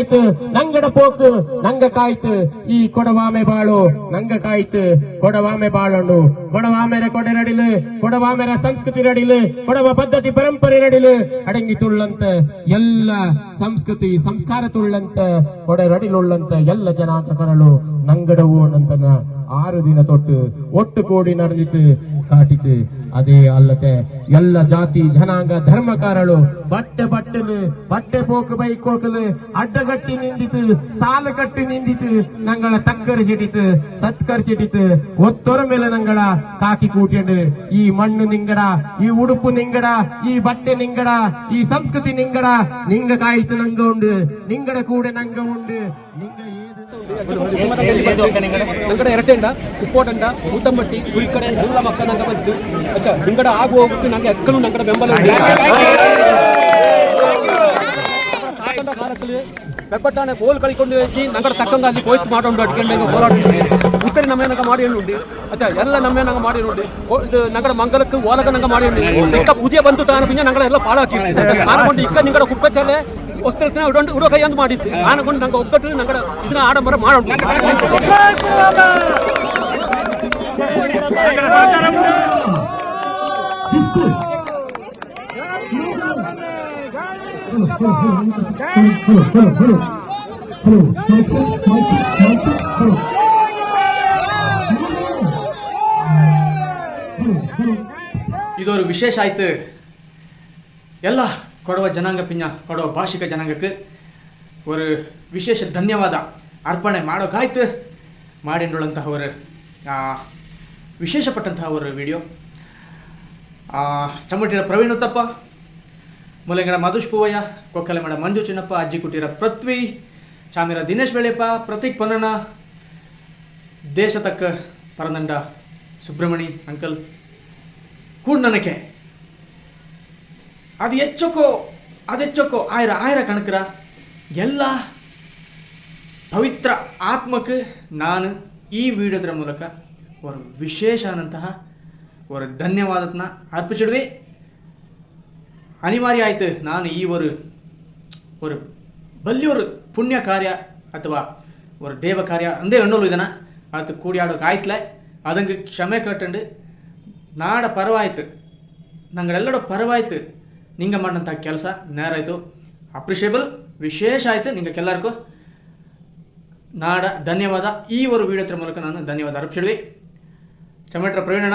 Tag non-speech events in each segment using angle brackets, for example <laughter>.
ಕಾಯ್ತು, ನಂಗಡ ಪೋಕು, ನಂಗ ಕಾಯ್ತು, ಈ ಕೊಡವಾಮೆ ಬಾಳು, ನಂಗ ಕಾಯ್ತು, ಕೊಡವಾಮೆ ಬಾಳಣ್ಣು. ಕೊಡವಾಮೆರ ಕೊಡೆ ನಡಿಲು ಕೊಡವಾಮೆರ ಸಂಸ್ಕೃತಿ ನಡಿಲು, ಕೊಡವ ಪದ್ಧತಿ ಪರಂಪರೆ ನಡಿಲು. ಅಡಂಗಿ ತುಳ್ಳಂತ, ಎಲ್ಲ ಸಂಸ್ಕೃತಿ, ಸಂಸ್ಕಾರ ತುಳ್ಳಂತ, ಕೊಡೆ ನಡಿಲುಳ್ಳಂತ ಎಲ್ಲ ಜನಾಂಗ ಕರಳು ನಂಗಡವು ಅನ್ನಂತನ ಆರು ದಿನ ತೊಟ್ಟು, ಒಟ್ಟು ಕೋಡಿ ನಡೆದಿತ್ತು ಕಾಟಿತು ಅದೇ ಅಲ್ಲದೆ ಎಲ್ಲ ಜಾತಿ, ಜನಾಂಗ ಧರ್ಮಕಾರಳು ಬಟ್ಟೆ ಬಟ್ಟಲು ಬಟ್ಟೆ ಪೋಕು ಬೈಕೋಕಲು ಅಡ್ಡಗಟ್ಟಿ ನಿಂದಿತು, ಸಾಲ ಕಟ್ಟಿ ನಿಂದಿತು, ನಂಗಳ ತಕ್ಕರಿ ಚಿಟಿತು ಸತ್ಕರ್ ಚಿಟಿತು ಒತ್ತೊರ ಮೇಲೆ ನಂಗಳ ಕಾಕಿ ಕೂಟ್ಯಂಡು ಈ ಮಣ್ಣು ನಿಂಗಡ, ಈ ಉಡುಪು ನಿಂಗಡ, ಈ ಬಟ್ಟೆ ನಿಂಗಡ, ಈ ಸಂಸ್ಕೃತಿ ನಿಂಗಡ, ನಿಂಗ ಕಾಯಿತು ನಂಗ ಉಂಡು, ನಿಂಗಡ ಕೂಡ ನಂಗ ಉಂಡು, ನಿಂಗ ಏದು ಅಂಡ ಎರಟೆಂಡ ಉಪ್ಪೋಟಂಡ ಊತಂಬಟ್ಟಿ ಕುರಿಕಡೆ ಎಲ್ಲ ಮಕ್ಕಳ ನಂಗೆ ಬಂತು ಅಚ್ಚ, ನಿಂಗಡ ಆಗು ಹೋಗಕ್ಕೆ ನಂಗೆ ಎಕ್ಕಲು ನಂಗಡ ಬೆಂಬಲ ಉಂಟು. ತಾಕಂಡ ಕಾಲದಲ್ಲಿ ಬೆಬ್ಬಟ್ಟಾನೆ ಕೋಲ್ ಕಳಿಕೊಂಡು ಹೋಗಿ ನಂಗಡ ತಕ್ಕಂಗ ಅಲ್ಲಿ ಕೋಯ್ತು ಮಾಡೋಣ ಅಡ್ಕೊಂಡು ನಂಗೆ ಹೋರಾಟ ಉತ್ತರಿ ನಮ್ಮೇನಂಗ ಮಾಡಿ ಉಂಡಿ ಅಚ್ಚ, ಎಲ್ಲ ನಮ್ಮೇನಂಗ ಮಾಡಿ ಉಂಡಿ ನಂಗಡ ಮಂಗಲಕ್ಕೆ ಓಲಕ ನಂಗ ಮಾಡಿ ಉಂಡಿ ಇಕ್ಕ ಪುದಿಯ ಬಂತು ತಾನ ಪಿಂಜ ನಂಗಡ ಎಲ್ಲ ಪಾಡಾಕಿ ಆನಗೊಂಡು ಇಕ್ಕ ನಿಂಗಡ ಕುಪ್ಪಚ್ಚಲೆ ವಸ್ತ್ರತ್ನ ಉಡೊಂಡು ಉಡೋ ಕೈ ಅಂದು ಮಾಡಿತ್ತು ಆನಗೊಂಡು ನಂಗೆ ಒಗ್ಗಟ್ಟು ನಂಗೆ ಇದನ್ನ ಆಡಂಬರ ಮಾಡೋಣ ಇದು ವಿಶೇಷ ಆಯ್ತು. ಎಲ್ಲ ಕೊಡುವ ಜನಾಂಗ ಪಿಂಜ ಕೊಡುವ ಭಾಷಿಕ ಜನಾಂಗಕ್ಕೆ ஒரு ವಿಶೇಷ ಧನ್ಯವಾದ ಅರ್ಪಣೆ ಮಾಡೋಕ್ಕಾಯ್ತು ಮಾಡಿಂಡುಳ್ಳಂತಹ ஒரு ಆ, ವಿಶೇಷಪಟ್ಟಂತಹ ஒரு ವಿಡಿಯೋ ಚಮ್ಮಟಿರ ಪ್ರವೀಣ್ ಉತ್ತಪ್ಪ ಮುಲೆಂಗಡ ಮಧುಷ್ ಪೂವಯ್ಯ ಕೊಕ್ಕಲೆಮಡ ಮಂಜು ಚಿನ್ನಪ್ಪ ಅಜ್ಜಿ ಕುಟೀರ ಪೃಥ್ವಿ ಚಾಮಿರ ದಿನೇಶ್ ಬೆಳೆಯಪ್ಪ ಪ್ರತೀಕ್ ಪೊನ್ನಣ್ಣ ದೇಶ ತಕ್ಕ ಪರದಂಡ ಸುಬ್ರಹ್ಮಣಿ ಅಂಕಲ್ ಕೂಡ ನನಗೆ ಅದು ಹೆಚ್ಚೋಕೋ ಅದು ಹೆಚ್ಚೋಕೋ ಆಯ್ರ ಆಯ್ರ ಕಣಕರ ಎಲ್ಲ ಪವಿತ್ರ ಆತ್ಮಕ್ಕೆ ನಾನು ಈ ವಿಡಿಯೋದ್ರ ಮೂಲಕ ஒரு ವಿಶೇಷಾನಂತಹ ஒரு ಧನ್ಯವಾದತ್ನ ಅರ್ಪಿಸಿಡುವೆ ಅನಿವಾರ್ಯ ಆಯ್ತು ನಾನು ಈ ஒரு ஒரு ಬಲ್ಲಿಯೊರು ಪುಣ್ಯ ಕಾರ್ಯ ಅಥವಾ ஒரு ದೇವ ಕಾರ್ಯ ಅಂದೇ ಎಣ್ಣೋಲು ಇದನ್ನ ಅದು ಕೂಡಿಯಾಡೋಕೆ ಆಯ್ತಲೆ ಅದಂಗೆ ಕ್ಷಮೆ ಕಟ್ಟಂಡು ನಾಡ ಪರವಾಯ್ತು ನಂಗಳೆಲ್ಲಡ ಪರವಾಯ್ತು ನಿಂಗೆ ಮಾಡಿದಂಥ ಕೆಲಸ ನೇರಾಯಿತು ಅಪ್ರಿಷಿಯೇಬಲ್ ವಿಶೇಷ ಆಯ್ತು ನಿಂಗೆಲ್ಲರಿಗೂ ನಾಡ, ಧನ್ಯವಾದ. ಈ ಒಂದು ಮೂಲಕ ನಾನು ಧನ್ಯವಾದ ಅರ್ಪಿಸಿದ್ವಿ ಚಮಟ್ರ ಪ್ರವೀಣಣ್ಣ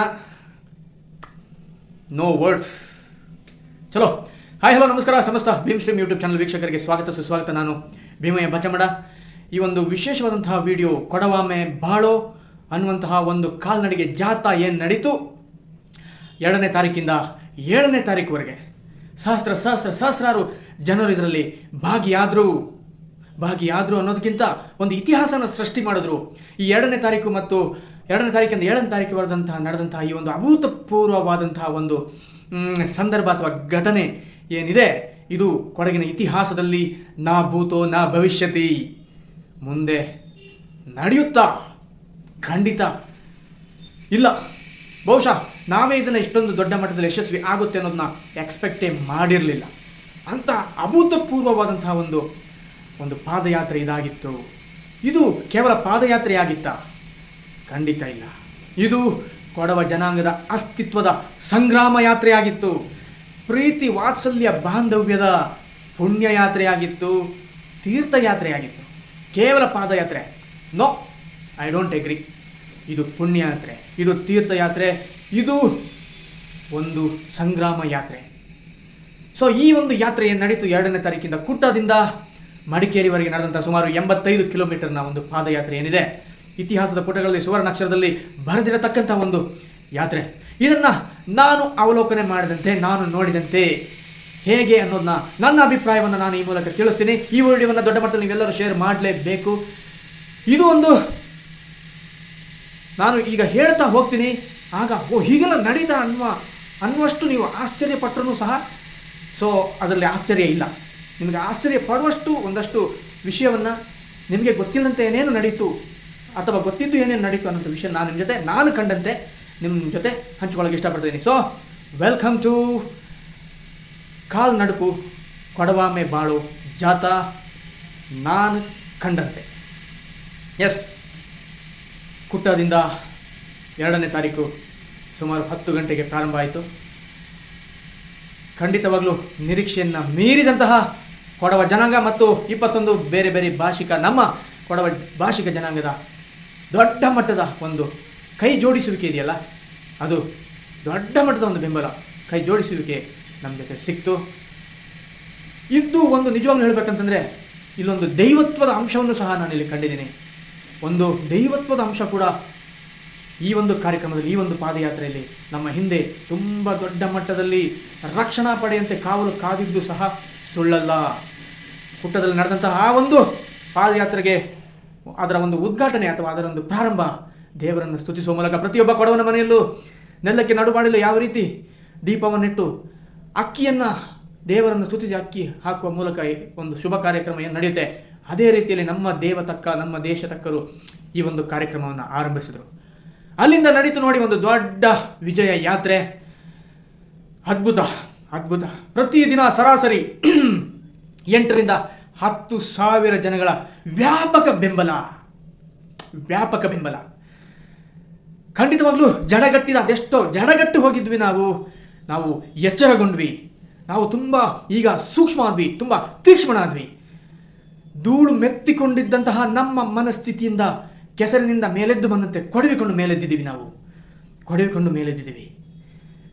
ನೋ ವರ್ಡ್ಸ್ ಚಲೋ. ಹಾಯ್ ಹಲೋ ನಮಸ್ಕಾರ. ಸಮಸ್ತ ಭೀಮ್ ಸ್ಟ್ರೀಮ್ ಯೂಟ್ಯೂಬ್ ಚಾನಲ್ ವೀಕ್ಷಕರಿಗೆ ಸ್ವಾಗತ, ಸುಸ್ವಾಗತ. ನಾನು ಭೀಮಯ್ಯ ಬಚಮಡ ಈ ಒಂದು ವಿಶೇಷವಾದಂತಹ ವಿಡಿಯೋ ಕೊಡವಾಮೆ ಬಾಳೋ ಅನ್ನುವಂತಹ ಒಂದು ಕಾಲ್ನಡಿಗೆ ಜಾಥಾ ಏನು ನಡೀತು? ಎರಡನೇ ತಾರೀಕಿಂದ ಏಳನೇ ತಾರೀಕುವರೆಗೆ. ಸಹಸ್ರ ಸಹಸ್ರ, ಸಹಸ್ರಾರು ಜನರು ಇದರಲ್ಲಿ ಭಾಗಿಯಾದರು. ಭಾಗಿಯಾದರು ಅನ್ನೋದಕ್ಕಿಂತ ಒಂದು ಇತಿಹಾಸನ ಸೃಷ್ಟಿ ಮಾಡಿದ್ರು. ಈ ಎರಡನೇ ತಾರೀಕು ಮತ್ತು ಎರಡನೇ ತಾರೀಕಿಂದ ಏಳನೇ ತಾರೀಕು ಬರೆದಂತಹ, ನಡೆದಂತಹ ಈ ಒಂದು ಅಭೂತಪೂರ್ವವಾದಂತಹ ಒಂದು ಸಂದರ್ಭ ಅಥವಾ ಘಟನೆ ಏನಿದೆ, ಇದು ಕೊಡಗಿನ ಇತಿಹಾಸದಲ್ಲಿ ನಾ ಭೂತೋ, ನಾ ಭವಿಷ್ಯತಿ ಮುಂದೆ ನಡೆಯುತ್ತಾ ಖಂಡಿತ ಇಲ್ಲ. ಬಹುಶಃ ನಾವೇ ಇದನ್ನು ಇಷ್ಟೊಂದು ದೊಡ್ಡ ಮಟ್ಟದಲ್ಲಿ ಯಶಸ್ವಿ ಆಗುತ್ತೆ ಅನ್ನೋದನ್ನ ಎಕ್ಸ್ಪೆಕ್ಟೇ ಮಾಡಿರಲಿಲ್ಲ. ಅಂತ ಅಭೂತಪೂರ್ವವಾದಂತಹ ಒಂದು ಒಂದು ಪಾದಯಾತ್ರೆ ಇದಾಗಿತ್ತು. ಇದು ಕೇವಲ ಪಾದಯಾತ್ರೆಯಾಗಿತ್ತ? ಖಂಡಿತ ಇಲ್ಲ. ಇದು ಕೊಡವ ಜನಾಂಗದ ಅಸ್ತಿತ್ವದ ಸಂಗ್ರಾಮ ಯಾತ್ರೆಯಾಗಿತ್ತು. ಪ್ರೀತಿ ವಾತ್ಸಲ್ಯ ಬಾಂಧವ್ಯದ ಪುಣ್ಯಯಾತ್ರೆಯಾಗಿತ್ತು. ತೀರ್ಥಯಾತ್ರೆಯಾಗಿತ್ತು. ಕೇವಲ ಪಾದಯಾತ್ರೆ. ನೋ ಐ ಡೋಂಟ್ ಎಗ್ರಿ ಇದು ಪುಣ್ಯಯಾತ್ರೆ. ಇದು ತೀರ್ಥಯಾತ್ರೆ, ಇದು ಒಂದು ಸಂಗ್ರಾಮ ಯಾತ್ರೆ. ಸೊ ಈ ಒಂದು ಯಾತ್ರೆ ಏನು ನಡೀತು ಎರಡನೇ ತಾರೀಕಿಂದ ಕುಟ್ಟದಿಂದ ಮಡಿಕೇರಿವರೆಗೆ ನಡೆದಂಥ ಸುಮಾರು ಎಂಬತ್ತೈದು ಕಿಲೋಮೀಟರ್ನ ಒಂದು ಪಾದಯಾತ್ರೆ ಏನಿದೆ. ಇತಿಹಾಸದ ಪುಟಗಳಲ್ಲಿ ಸುವರ್ಣಾಕ್ಷರದಲ್ಲಿ ಬರೆದಿರತಕ್ಕಂಥ ಒಂದು ಯಾತ್ರೆ. ಇದನ್ನು ನಾನು ಅವಲೋಕನೆ ಮಾಡಿದಂತೆ, ನಾನು ನೋಡಿದಂತೆ ಹೇಗೆ ಅನ್ನೋದನ್ನ, ನನ್ನ ಅಭಿಪ್ರಾಯವನ್ನು ನಾನು ಈ ಮೂಲಕ ತಿಳಿಸ್ತೀನಿ. ಈ ವಿಡಿಯೋವನ್ನು ದೊಡ್ಡ ಮಟ್ಟದಲ್ಲಿ ನೀವೆಲ್ಲರೂ ಶೇರ್ ಮಾಡಲೇಬೇಕು. ಇದು ಒಂದು ನಾನು ಈಗ ಹೇಳ್ತಾ ಹೋಗ್ತೀನಿ. ಆಗ, ಓ, ಹೀಗೆಲ್ಲ ನಡೀತಾ ಅನ್ನುವ ಅನ್ನುವಷ್ಟು ನೀವು ಆಶ್ಚರ್ಯಪಟ್ಟರೂ ಸಹ. ಸೊ ಅದರಲ್ಲಿ ಆಶ್ಚರ್ಯ ಇಲ್ಲ. ನಿಮಗೆ ಆಶ್ಚರ್ಯ ಪಡುವಷ್ಟು ಒಂದಷ್ಟು ವಿಷಯವನ್ನು ನಿಮಗೆ ಗೊತ್ತಿಲ್ಲದಂತೆ ಏನೇನು ನಡೀತು, ಅಥವಾ ಗೊತ್ತಿದ್ದು ಏನೇನು ನಡೀತು ಅನ್ನೋಂಥ ವಿಷಯ ನಾನು ನಿಮ್ಮ ಜೊತೆ, ನಾನು ಕಂಡಂತೆ ನಿಮ್ಮ ಜೊತೆ ಹಂಚ್ಕೊಳ್ಳೋಕೆ ಇಷ್ಟಪಡ್ತೀನಿ. ಸೊ ವೆಲ್ಕಮ್ ಟು ಕಾಲ್ ನಡುಕು, ಕೊಡವಾಮೆ ಬಾಳು ಜಾತ ನಾನು ಕಂಡಂತೆ. ಎಸ್ ಕುಟ್ಟದಿಂದ ಎರಡನೇ ತಾರೀಕು ಸುಮಾರು ಹತ್ತು ಗಂಟೆಗೆ ಪ್ರಾರಂಭ ಆಯಿತು. ಖಂಡಿತವಾಗಲೂ ನಿರೀಕ್ಷೆಯನ್ನು ಮೀರಿದಂತಹ ಕೊಡವ ಜನಾಂಗ ಮತ್ತು ಇಪ್ಪತ್ತೊಂದು ಬೇರೆ ಬೇರೆ ಭಾಷಿಕ, ನಮ್ಮ ಕೊಡವ ಭಾಷಿಕ ಜನಾಂಗದ ದೊಡ್ಡ ಮಟ್ಟದ ಒಂದು ಕೈ ಜೋಡಿಸುವಿಕೆ ಇದೆಯಲ್ಲ, ಅದು ದೊಡ್ಡ ಮಟ್ಟದ ಒಂದು ಬೆಂಬಲ ಕೈ ಜೋಡಿಸುವಿಕೆ ನಮ್ಮ ಜೊತೆ ಸಿಕ್ತು. ಇದು ಒಂದು ನಿಜವಾಗ್ಲೂ ಹೇಳಬೇಕಂತಂದರೆ, ಇಲ್ಲೊಂದು ದೈವತ್ವದ ಅಂಶವನ್ನು ಸಹ ನಾನು ಇಲ್ಲಿ ಕಂಡಿದ್ದೀನಿ. ಒಂದು ದೈವತ್ವದ ಅಂಶ ಕೂಡ ಈ ಒಂದು ಕಾರ್ಯಕ್ರಮದಲ್ಲಿ, ಈ ಒಂದು ಪಾದಯಾತ್ರೆಯಲ್ಲಿ ನಮ್ಮ ಹಿಂದೆ ತುಂಬ ದೊಡ್ಡ ಮಟ್ಟದಲ್ಲಿ ರಕ್ಷಣಾ ಪಡೆಯಂತೆ ಕಾವಲು ಕಾದಿದ್ದು ಸಹ ಸುಳ್ಳಲ್ಲ. ಹುಟ್ಟದಲ್ಲಿ ನಡೆದಂತಹ ಆ ಒಂದು ಪಾದಯಾತ್ರೆಗೆ ಅದರ ಒಂದು ಉದ್ಘಾಟನೆ ಅಥವಾ ಅದರ ಒಂದು ಪ್ರಾರಂಭ ದೇವರನ್ನು ಸ್ತುತಿಸುವ ಮೂಲಕ ಪ್ರತಿಯೊಬ್ಬ ಕೊಡವನ ಮನೆಯಲ್ಲೂ ನೆಲಕ್ಕೆ ನಡು ಮಾಡಲು ಯಾವ ರೀತಿ ದೀಪವನ್ನಿಟ್ಟು ಅಕ್ಕಿಯನ್ನು ದೇವರನ್ನು ಸ್ತುತಿಸಿ ಅಕ್ಕಿ ಹಾಕುವ ಮೂಲಕ ಒಂದು ಶುಭ ಕಾರ್ಯಕ್ರಮ ಏನು ನಡೆಯುತ್ತೆ? ಅದೇ ರೀತಿಯಲ್ಲಿ ನಮ್ಮ ದೇವ ತಕ್ಕ, ನಮ್ಮ ದೇಶ ತಕ್ಕರು ಈ ಒಂದು ಕಾರ್ಯಕ್ರಮವನ್ನು ಆರಂಭಿಸಿದರು. ಅಲ್ಲಿಂದ ನಡೀತು ನೋಡಿ ಒಂದು ದೊಡ್ಡ ವಿಜಯ ಯಾತ್ರೆ. ಅದ್ಭುತ ಅದ್ಭುತ. ಪ್ರತಿದಿನ ಸರಾಸರಿ <clears throat> ಎಂಟರಿಂದ ಹತ್ತು ಸಾವಿರ ಜನಗಳ ವ್ಯಾಪಕ ಬೆಂಬಲ. ವ್ಯಾಪಕ ಬೆಂಬಲ. ಖಂಡಿತವಾಗ್ಲೂ ಜಡಗಟ್ಟಿದ ಅದೆಷ್ಟೋ ಜಡಗಟ್ಟು ಹೋಗಿದ್ವಿ ನಾವು. ನಾವು ಎಚ್ಚರಗೊಂಡ್ವಿ. ನಾವು ತುಂಬ ಈಗ ಸೂಕ್ಷ್ಮ ಆದ್ವಿ, ತುಂಬ ತೀಕ್ಷ್ಣ ಆದ್ವಿ ಧೂಳು ಮೆತ್ತಿಕೊಂಡಿದ್ದಂತಹ ನಮ್ಮ ಮನಸ್ಥಿತಿಯಿಂದ ಕೆಸರಿನಿಂದ ಮೇಲೆದ್ದು ಬಂದಂತೆ ಕೊಡವಿಕೊಂಡು ಮೇಲೆದ್ದಿದ್ದೀವಿ ನಾವು. ಕೊಡವಿಕೊಂಡು ಮೇಲೆದ್ದಿದ್ದೀವಿ.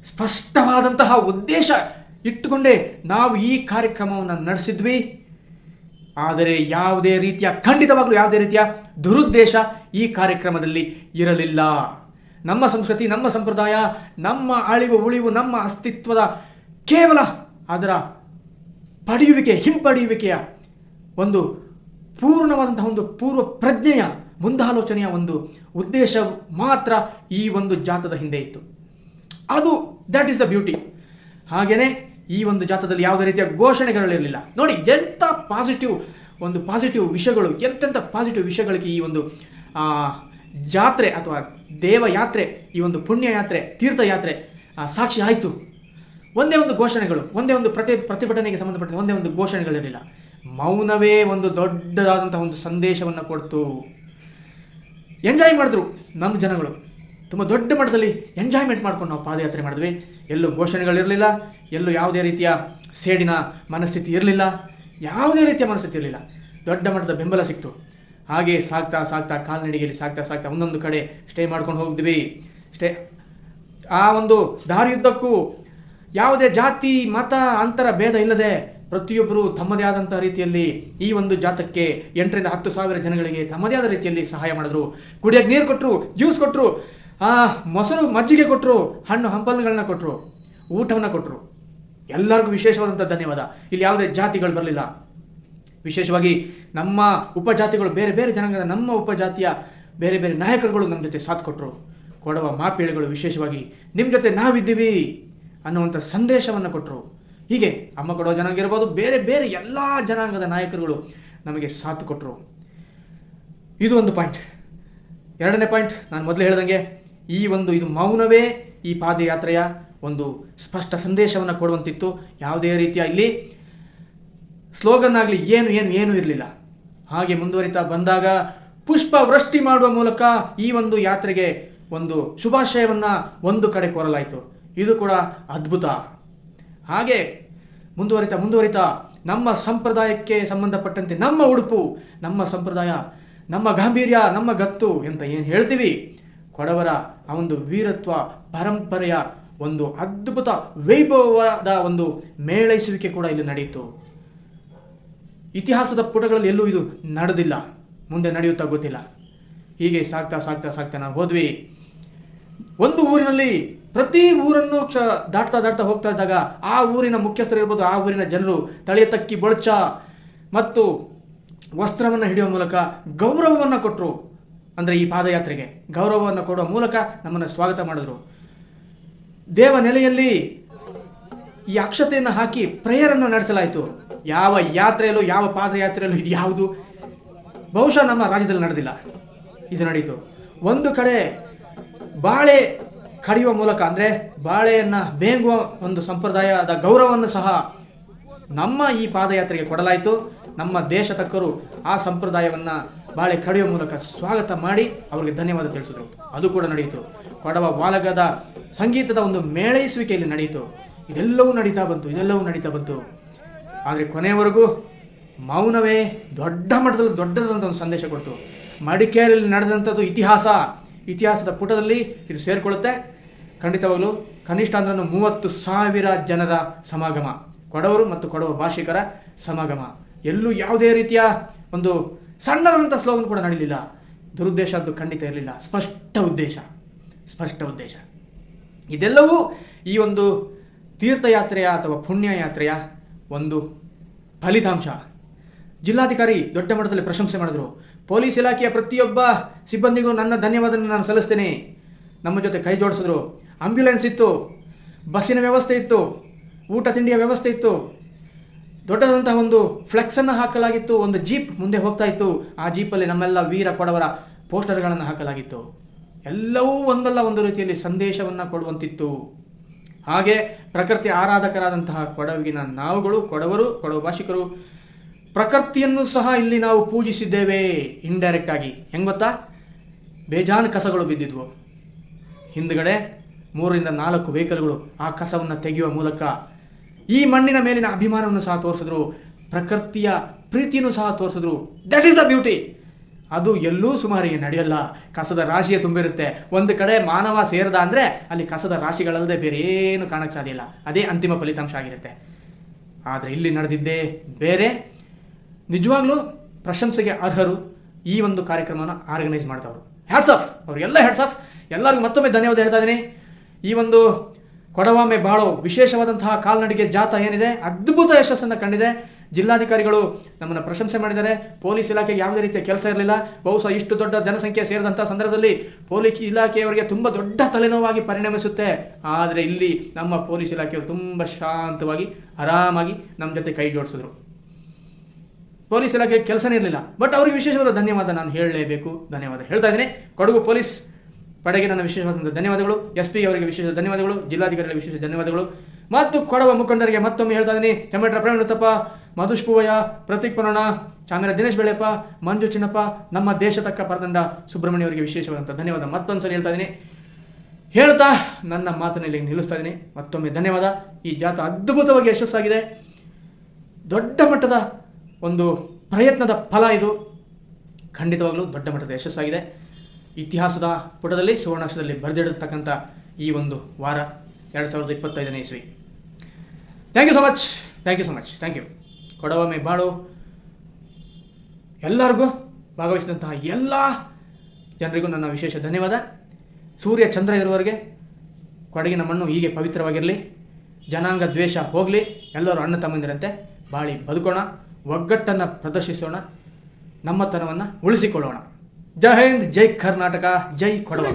ಸ್ಪಷ್ಟವಾದಂತಹ ಉದ್ದೇಶ ಇಟ್ಟುಕೊಂಡೇ ನಾವು ಈ ಕಾರ್ಯಕ್ರಮವನ್ನು ನಡೆಸಿದ್ವಿ. ಆದರೆ ಯಾವುದೇ ರೀತಿಯ, ಖಂಡಿತವಾಗಲೂ ಯಾವುದೇ ರೀತಿಯ ದುರುದ್ದೇಶ ಈ ಕಾರ್ಯಕ್ರಮದಲ್ಲಿ ಇರಲಿಲ್ಲ. ನಮ್ಮ ಸಂಸ್ಕೃತಿ, ನಮ್ಮ ಸಂಪ್ರದಾಯ, ನಮ್ಮ ಅಳಿವು, ಉಳಿವು, ನಮ್ಮ ಅಸ್ತಿತ್ವದ ಕೇವಲ ಅದರ ಪಡೆಯುವಿಕೆ, ಹಿಂಪಡೆಯುವಿಕೆಯ ಒಂದು ಪೂರ್ಣವಾದಂತಹ ಒಂದು ಪೂರ್ವ ಪ್ರಜ್ಞೆಯ ಮುಂದಾಲೋಚನೆಯ ಒಂದು ಉದ್ದೇಶ ಮಾತ್ರ ಈ ಒಂದು ಜಾತದ ಹಿಂದೆ ಇತ್ತು. ಅದು ದಟ್ ಈಸ್ ದ ಬ್ಯೂಟಿ ಹಾಗೆಯೇ ಈ ಒಂದು ಜಾತದಲ್ಲಿ ಯಾವುದೇ ರೀತಿಯ ಘೋಷಣೆಗಳಿರಲಿಲ್ಲ. ನೋಡಿ, ಎಂಥ ಪಾಸಿಟಿವ್ ಒಂದು ಪಾಸಿಟಿವ್ ವಿಷಯಗಳು, ಎಂತೆಂಥ ಪಾಸಿಟಿವ್ ವಿಷಯಗಳಿಗೆ ಈ ಒಂದು ಜಾತ್ರೆ ಅಥವಾ ದೇವಯಾತ್ರೆ, ಈ ಒಂದು ಪುಣ್ಯ ಯಾತ್ರೆ ತೀರ್ಥಯಾತ್ರೆ ಸಾಕ್ಷಿ ಆಯಿತು. ಒಂದೇ ಒಂದು ಘೋಷಣೆಗಳು, ಒಂದೇ ಒಂದು ಪ್ರತಿ ಪ್ರತಿಭಟನೆಗೆ ಸಂಬಂಧಪಟ್ಟ ಒಂದೇ ಒಂದು ಘೋಷಣೆಗಳಿರಲಿಲ್ಲ. ಮೌನವೇ ಒಂದು ದೊಡ್ಡದಾದಂತಹ ಒಂದು ಸಂದೇಶವನ್ನು ಕೊಡ್ತು. ಎಂಜಾಯ್ ಮಾಡಿದ್ರು ನಮ್ಮ ಜನಗಳು. ತುಂಬ ದೊಡ್ಡ ಮಟ್ಟದಲ್ಲಿ ಎಂಜಾಯ್ಮೆಂಟ್ ಮಾಡ್ಕೊಂಡು ನಾವು ಪಾದಯಾತ್ರೆ ಮಾಡಿದ್ವಿ. ಎಲ್ಲೂ ಘೋಷಣೆಗಳಿರಲಿಲ್ಲ, ಎಲ್ಲೂ ಯಾವುದೇ ರೀತಿಯ ಸೇಡಿನ ಮನಸ್ಥಿತಿ ಇರಲಿಲ್ಲ, ಯಾವುದೇ ರೀತಿಯ ಮನಸ್ಥಿತಿ ಇರಲಿಲ್ಲ. ದೊಡ್ಡ ಮಟ್ಟದ ಬೆಂಬಲ ಸಿಕ್ತು. ಹಾಗೆ ಸಾಗ್ತಾ ಸಾಗ್ತಾ ಕಾಲ್ನಡಿಗೆಯಲ್ಲಿ ಸಾಗ್ತಾ ಸಾಗ್ತಾ ಒಂದೊಂದು ಕಡೆ ಸ್ಟೇ ಮಾಡ್ಕೊಂಡು ಹೋಗಿದ್ವಿ. ಸ್ಟೇ ಆ ಒಂದು ದಾರಿಯುದ್ದಕ್ಕೂ ಯಾವುದೇ ಜಾತಿ, ಮತ, ಅಂತರ, ಭೇದ ಇಲ್ಲದೆ ಪ್ರತಿಯೊಬ್ಬರು ತಮ್ಮದೇ ಆದಂತಹ ರೀತಿಯಲ್ಲಿ ಈ ಒಂದು ಜಾತಕ್ಕೆ ಎಂಟರಿಂದ ಹತ್ತು ಸಾವಿರ ಜನಗಳಿಗೆ ತಮ್ಮದೇ ಆದ ರೀತಿಯಲ್ಲಿ ಸಹಾಯ ಮಾಡಿದ್ರು. ಕುಡಿಯೋಕೆ ನೀರು ಕೊಟ್ಟರು ಜ್ಯೂಸ್ ಕೊಟ್ಟರು ಆ, ಮೊಸರು ಮಜ್ಜಿಗೆ ಕೊಟ್ಟರು ಹಣ್ಣು ಹಂಪಲುಗಳನ್ನ ಕೊಟ್ಟರು ಊಟವನ್ನು ಕೊಟ್ಟರು ಎಲ್ಲರಿಗೂ ವಿಶೇಷವಾದಂಥ ಧನ್ಯವಾದ. ಇಲ್ಲಿ ಯಾವುದೇ ಜಾತಿಗಳು ಬರಲಿಲ್ಲ. ವಿಶೇಷವಾಗಿ ನಮ್ಮ ಉಪಜಾತಿಗಳು ಬೇರೆ ಬೇರೆ ಜನಾಂಗದ ನಮ್ಮ ಉಪಜಾತಿಯ ಬೇರೆ ಬೇರೆ ನಾಯಕರುಗಳು ನಮ್ಮ ಜೊತೆ ಸಾಥ್ ಕೊಟ್ಟರು ಕೊಡುವ ಮಾಪೇಳುಗಳು ವಿಶೇಷವಾಗಿ ನಿಮ್ಮ ಜೊತೆ ನಾವಿದ್ದೀವಿ ಅನ್ನುವಂಥ ಸಂದೇಶವನ್ನು ಕೊಟ್ಟರು ಹೀಗೆ ಅಮ್ಮ ಕೊಡೋ ಜನಾಂಗ ಇರ್ಬೋದು, ಬೇರೆ ಬೇರೆ ಎಲ್ಲ ಜನಾಂಗದ ನಾಯಕರುಗಳು ನಮಗೆ ಸಾಥ್ ಕೊಟ್ಟರು ಇದು ಒಂದು ಪಾಯಿಂಟ್. ಎರಡನೇ ಪಾಯಿಂಟ್ ನಾನು ಮೊದಲು ಹೇಳ್ದಂಗೆ, ಈ ಒಂದು ಇದು ಮೌನವೇ ಈ ಪಾದಯಾತ್ರೆಯ ಒಂದು ಸ್ಪಷ್ಟ ಸಂದೇಶವನ್ನು ಕೊಡುವಂತಿತ್ತು. ಯಾವುದೇ ರೀತಿಯ ಇಲ್ಲಿ ಸ್ಲೋಗನ್ ಆಗಲಿ, ಏನು ಏನು, ಏನೂ ಇರಲಿಲ್ಲ. ಹಾಗೆ ಮುಂದುವರಿತಾ ಬಂದಾಗ ಪುಷ್ಪ ವೃಷ್ಟಿ ಮಾಡುವ ಮೂಲಕ ಈ ಒಂದು ಯಾತ್ರೆಗೆ ಒಂದು ಶುಭಾಶಯವನ್ನು ಒಂದು ಕಡೆ ಕೋರಲಾಯಿತು. ಇದು ಕೂಡ ಅದ್ಭುತ. ಹಾಗೆ ಮುಂದುವರಿತಾ ಮುಂದುವರಿತಾ. ನಮ್ಮ ಸಂಪ್ರದಾಯಕ್ಕೆ ಸಂಬಂಧಪಟ್ಟಂತೆ ನಮ್ಮ ಉಡುಪು, ನಮ್ಮ ಸಂಪ್ರದಾಯ, ನಮ್ಮ ಗಾಂಭೀರ್ಯ, ನಮ್ಮ ಗತ್ತು ಅಂತ ಏನು ಹೇಳ್ತೀವಿ? ಕೊಡವರ ಆ ಒಂದು ವೀರತ್ವ, ಪರಂಪರೆಯ ಒಂದು ಅದ್ಭುತ ವೈಭವದ ಒಂದು ಮೇಳೈಸುವಿಕೆ ಕೂಡ ಇಲ್ಲಿ ನಡೆಯಿತು. ಇತಿಹಾಸದ ಪುಟಗಳಲ್ಲಿ ಎಲ್ಲೂ ಇದು ನಡೆದಿಲ್ಲ. ಮುಂದೆ ನಡೆಯುತ್ತಾ ಗೊತ್ತಿಲ್ಲ. ಹೀಗೆ ಸಾಗ್ತಾ ಸಾಗ್ತಾ ಸಾಗ್ತಾ ನಾವು ಹೋದ್ವಿ. ಒಂದು ಊರಿನಲ್ಲಿ ಪ್ರತಿ ಊರನ್ನು ಕ್ಷ ದಾಟ್ತಾ ದಾಟ್ತಾ ಹೋಗ್ತಾ ಇದ್ದಾಗ ಆ ಊರಿನ ಮುಖ್ಯಸ್ಥರು ಇರ್ಬೋದು, ಆ ಊರಿನ ಜನರು ತಳೆಯ ತಕ್ಕಿ ಬಳಚ ಮತ್ತು ವಸ್ತ್ರವನ್ನು ಹಿಡಿಯುವ ಮೂಲಕ ಗೌರವವನ್ನು ಕೊಟ್ಟರು ಅಂದರೆ ಈ ಪಾದಯಾತ್ರೆಗೆ ಗೌರವವನ್ನು ಕೊಡುವ ಮೂಲಕ ನಮ್ಮನ್ನು ಸ್ವಾಗತ ಮಾಡಿದ್ರು. ದೇವ ನೆಲೆಯಲ್ಲಿ ಈ ಅಕ್ಷತೆಯನ್ನು ಹಾಕಿ ಪ್ರೇಯರನ್ನು ನಡೆಸಲಾಯಿತು. ಯಾವ ಯಾತ್ರೆಯಲ್ಲೂ, ಯಾವ ಪಾದಯಾತ್ರೆಯಲ್ಲೂ ಇದು ಯಾವುದು? ಬಹುಶಃ ನಮ್ಮ ರಾಜ್ಯದಲ್ಲಿ ನಡೆದಿಲ್ಲ. ಇದು ನಡೀತು. ಒಂದು ಕಡೆ ಬಾಳೆ ಕಡಿಯುವ ಮೂಲಕ ಅಂದರೆ ಬಾಳೆಯನ್ನು ಬೇಂಗುವ ಒಂದು ಸಂಪ್ರದಾಯದ ಗೌರವವನ್ನು ಸಹ ನಮ್ಮ ಈ ಪಾದಯಾತ್ರೆಗೆ ಕೊಡಲಾಯಿತು. ನಮ್ಮ ದೇಶ ತಕ್ಕರು ಆ ಸಂಪ್ರದಾಯವನ್ನು ಬಾಳೆ ಕಡಿಯುವ ಮೂಲಕ ಸ್ವಾಗತ ಮಾಡಿ ಅವರಿಗೆ ಧನ್ಯವಾದ ತಿಳಿಸಿದರು. ಅದು ಕೂಡ ನಡೆಯಿತು. ಕೊಡವ ಬಾಲಗದ ಸಂಗೀತದ ಒಂದು ಮೇಳೈಸುವಿಕೆಯಲ್ಲಿ ನಡೆಯಿತು. ಇದೆಲ್ಲವೂ ನಡೀತಾ ಬಂತು, ಇದೆಲ್ಲವೂ ನಡೀತಾ ಬಂತು. ಆದರೆ ಕೊನೆಯವರೆಗೂ ಮೌನವೇ ದೊಡ್ಡ ಮಟ್ಟದಲ್ಲಿ ದೊಡ್ಡದಂಥ ಒಂದು ಸಂದೇಶ ಕೊಡ್ತು. ಮಡಿಕೇರಿಯಲ್ಲಿ ನಡೆದಂಥದ್ದು ಇತಿಹಾಸ. ಇತಿಹಾಸದ ಪುಟದಲ್ಲಿ ಇದು ಸೇರಿಕೊಳ್ಳುತ್ತೆ. ಖಂಡಿತವಾಗಲೂ ಕನಿಷ್ಠ ಅಂದ್ರೆ ಮೂವತ್ತು ಸಾವಿರ ಜನರ ಸಮಾಗಮ, ಕೊಡವರು ಮತ್ತು ಕೊಡವ ಭಾಷಿಕರ ಸಮಾಗಮ. ಎಲ್ಲೂ ಯಾವುದೇ ರೀತಿಯ ಒಂದು ಸಣ್ಣದಂಥ ಸ್ಲೋಗನ್ ಕೂಡ ನಡೀಲಿಲ್ಲ. ದುರುದ್ದೇಶ ಅದು ಖಂಡಿತ ಇರಲಿಲ್ಲ. ಸ್ಪಷ್ಟ ಉದ್ದೇಶ ಸ್ಪಷ್ಟ ಉದ್ದೇಶ. ಇದೆಲ್ಲವೂ ಈ ಒಂದು ತೀರ್ಥಯಾತ್ರೆಯ ಅಥವಾ ಪುಣ್ಯಯಾತ್ರೆಯ ಒಂದು ಫಲಿತಾಂಶ. ಜಿಲ್ಲಾಧಿಕಾರಿ ದೊಡ್ಡ ಮಟ್ಟದಲ್ಲಿ ಪ್ರಶಂಸೆ ಮಾಡಿದ್ರು. ಪೊಲೀಸ್ ಇಲಾಖೆಯ ಪ್ರತಿಯೊಬ್ಬ ಸಿಬ್ಬಂದಿಗೂ ನನ್ನ ಧನ್ಯವಾದವನ್ನು ನಾನು ಸಲ್ಲಿಸ್ತೇನೆ. ನಮ್ಮ ಜೊತೆ ಕೈ ಜೋಡಿಸಿದ್ರು. ಆಂಬ್ಯುಲೆನ್ಸ್ ಇತ್ತು. ಬಸ್ಸಿನ ವ್ಯವಸ್ಥೆ ಇತ್ತು. ಊಟ ತಿಂಡಿಯ ವ್ಯವಸ್ಥೆ ಇತ್ತು. ದೊಡ್ಡದಂತಹ ಒಂದು ಫ್ಲೆಕ್ಸನ್ನು ಹಾಕಲಾಗಿತ್ತು. ಒಂದು ಜೀಪ್ ಮುಂದೆ ಹೋಗ್ತಾ ಇತ್ತು. ಆ ಜೀಪಲ್ಲಿ ನಮ್ಮೆಲ್ಲ ವೀರ ಕೊಡವರ ಪೋಸ್ಟರ್ಗಳನ್ನು ಹಾಕಲಾಗಿತ್ತು. ಎಲ್ಲವೂ ಒಂದಲ್ಲ ಒಂದು ರೀತಿಯಲ್ಲಿ ಸಂದೇಶವನ್ನು ಕೊಡುವಂತಿತ್ತು. ಹಾಗೆ ಪ್ರಕೃತಿ ಆರಾಧಕರಾದಂತಹ ಕೊಡವಿಗಿನ ನಾವುಗಳು, ಕೊಡವರು, ಕೊಡವ ಭಾಷಿಕರು ಪ್ರಕೃತಿಯನ್ನು ಸಹ ಇಲ್ಲಿ ನಾವು ಪೂಜಿಸಿದ್ದೇವೆ ಇಂಡೈರೆಕ್ಟ್ ಆಗಿ. ಹೆಂಗ್ ಗೊತ್ತಾ? ಬೇಜಾನ್ ಕಸಗಳು ಬಿದ್ದಿದ್ವು. ಹಿಂದ್ಗಡೆ ಮೂರರಿಂದ ನಾಲ್ಕು ವೆಹಿಕಲ್ಗಳು ಆ ಕಸವನ್ನು ತೆಗೆಯುವ ಮೂಲಕ ಈ ಮಣ್ಣಿನ ಮೇಲಿನ ಅಭಿಮಾನವನ್ನು ಸಹ ತೋರಿಸಿದ್ರು. ಪ್ರಕೃತಿಯ ಪ್ರೀತಿಯನ್ನು ಸಹ ತೋರಿಸಿದ್ರು. ದಟ್ ಈಸ್ ದ ಬ್ಯೂಟಿ ಅದು ಎಲ್ಲೂ ಸುಮಾರಿಗೆ ನಡೆಯಲ್ಲ. ಕಸದ ರಾಶಿಯೇ ತುಂಬಿರುತ್ತೆ. ಒಂದು ಕಡೆ ಮಾನವ ಸೇರಿದ ಅಂದರೆ ಅಲ್ಲಿ ಕಸದ ರಾಶಿಗಳಲ್ಲದೆ ಬೇರೆ ಏನು ಕಾಣಕ್ಕೆ ಸಾಧ್ಯ ಇಲ್ಲ. ಅದೇ ಅಂತಿಮ ಫಲಿತಾಂಶ ಆಗಿರುತ್ತೆ. ಆದರೆ ಇಲ್ಲಿ ನಡೆದಿದ್ದೇ ಬೇರೆ. ನಿಜವಾಗ್ಲೂ ಪ್ರಶಂಸೆಗೆ ಅರ್ಹರು ಈ ಒಂದು ಕಾರ್ಯಕ್ರಮನ ಆರ್ಗನೈಸ್ ಮಾಡ್ತಾವ್ರು. ಹ್ಯಾಟ್ಸ್ ಆಫ್ ಅವರಿಗೆಲ್ಲ ಹ್ಯಾಟ್ಸ್ ಆಫ್ ಎಲ್ಲರಿಗೂ ಮತ್ತೊಮ್ಮೆ ಧನ್ಯವಾದ ಹೇಳ್ತಾ ಇದ್ದೀನಿ. ಈ ಒಂದು ಕೊಡವಾಮೆ ಬಾಳೋ ವಿಶೇಷವಾದಂತಹ ಕಾಲ್ನಡಿಗೆ ಜಾಥಾ ಏನಿದೆ, ಅದ್ಭುತ ಯಶಸ್ಸನ್ನು ಕಂಡಿದೆ. ಜಿಲ್ಲಾಧಿಕಾರಿಗಳು ನಮ್ಮನ್ನು ಪ್ರಶಂಸೆ ಮಾಡಿದ್ದಾರೆ. ಪೊಲೀಸ್ ಇಲಾಖೆಗೆ ಯಾವುದೇ ರೀತಿಯ ಕೆಲಸ ಇರಲಿಲ್ಲ. ಬಹುಶಃ ಇಷ್ಟು ದೊಡ್ಡ ಜನಸಂಖ್ಯೆ ಸೇರಿದಂಥ ಸಂದರ್ಭದಲ್ಲಿ ಪೊಲೀಸ್ ಇಲಾಖೆಯವರಿಗೆ ತುಂಬ ದೊಡ್ಡ ತಲೆನೋವಾಗಿ ಪರಿಣಮಿಸುತ್ತೆ. ಆದರೆ ಇಲ್ಲಿ ನಮ್ಮ ಪೊಲೀಸ್ ಇಲಾಖೆಯವರು ತುಂಬ ಶಾಂತವಾಗಿ, ಆರಾಮಾಗಿ ನಮ್ಮ ಜೊತೆ ಕೈ ಜೋಡಿಸಿದ್ರು. ಪೊಲೀಸ್ ಇಲಾಖೆ ಕೆಲಸನೇ ಇರಲಿಲ್ಲ. ಬಟ್ ಅವರಿಗೆ ವಿಶೇಷವಾದ ಧನ್ಯವಾದ ನಾನು ಹೇಳಲೇಬೇಕು. ಧನ್ಯವಾದ ಹೇಳ್ತಾ ಇದ್ದೀನಿ. ಕೊಡಗು ಪೊಲೀಸ್ ಪಡೆಗೆ ನನ್ನ ವಿಶೇಷವಾದ ಧನ್ಯವಾದಗಳು. ಎಸ್ ಪಿ ಅವರಿಗೆ ವಿಶೇಷ ಧನ್ಯವಾದಗಳು. ಜಿಲ್ಲಾಧಿಕಾರಿಗಳಿಗೆ ವಿಶೇಷ ಧನ್ಯವಾದಗಳು. ಮತ್ತು ಕೊಡವ ಮುಖಂಡರಿಗೆ ಮತ್ತೊಮ್ಮೆ ಹೇಳ್ತಾ ಇದ್ದೀನಿ. ಚಮಟ್ರ ಮಧುಶ್ ಮಧುಷ್ಪೂವಯ್ಯ ಪ್ರತೀಕ್ ಪನೋಣ, ಚಾಮೇರ ದಿನೇಶ್ ಬೆಳೆಯಪ್ಪ ಮಂಜು ಚಿನ್ನಪ್ಪ, ನಮ್ಮ ದೇಶ ತಕ್ಕ ಪರದಂಡ ಸುಬ್ರಹ್ಮಣ್ಯ ಅವರಿಗೆ ವಿಶೇಷವಾದಂಥ ಧನ್ಯವಾದ. ಮತ್ತೊಂದು ಸರಿ ಹೇಳ್ತಾ ಇದ್ದೀನಿ. ಹೇಳ್ತಾ ನನ್ನ ಮಾತನ್ನು ಇಲ್ಲಿಗೆ ನಿಲ್ಲಿಸ್ತಾ ಇದ್ದೀನಿ. ಮತ್ತೊಮ್ಮೆ ಧನ್ಯವಾದ. ಈ ಜಾಥಾ ಅದ್ಭುತವಾಗಿ ಯಶಸ್ಸಾಗಿದೆ. ದೊಡ್ಡ ಮಟ್ಟದ ಒಂದು ಪ್ರಯತ್ನದ ಫಲ ಇದು. ಖಂಡಿತವಾಗಲೂ ದೊಡ್ಡ ಮಟ್ಟದ ಯಶಸ್ಸಾಗಿದೆ. ಇತಿಹಾಸದ ಪುಟದಲ್ಲಿ ಸುವರ್ಣಾಕ್ಷರದಲ್ಲಿ ಬರೆದಿಡತಕ್ಕಂಥ ಈ ಒಂದು ವಾರ ಎರಡು ಸಾವಿರದ ಇಪ್ಪತ್ತೈದನೇ ಇಸ್ವಿ. Thank you so much thank you so much thank you ಕೊಡವೊಮ್ಮೆ ಬಾಳು. ಎಲ್ಲರಿಗೂ ಭಾಗವಹಿಸಿದಂತಹ ಎಲ್ಲ ಜನರಿಗೂ ನನ್ನ ವಿಶೇಷ ಧನ್ಯವಾದ. ಸೂರ್ಯ ಚಂದ್ರ ಇರುವವರಿಗೆ ಕೊಡಗಿನ ಮಣ್ಣು ಹೀಗೆ ಪವಿತ್ರವಾಗಿರಲಿ. ಜನಾಂಗ ದ್ವೇಷ ಹೋಗಲಿ. ಎಲ್ಲರೂ ಅಣ್ಣ ತಮ್ಮಂದಿರಂತೆ ಬಾಳಿ ಬದುಕೋಣ. ಒಗ್ಗಟ್ಟನ್ನು ಪ್ರದರ್ಶಿಸೋಣ ನಮ್ಮತನವನ್ನು ಉಳಿಸಿಕೊಳ್ಳೋಣ. ಜೈ ಹಿಂದ್ ಜೈ ಕರ್ನಾಟಕ ಜೈ ಕೊಡವ.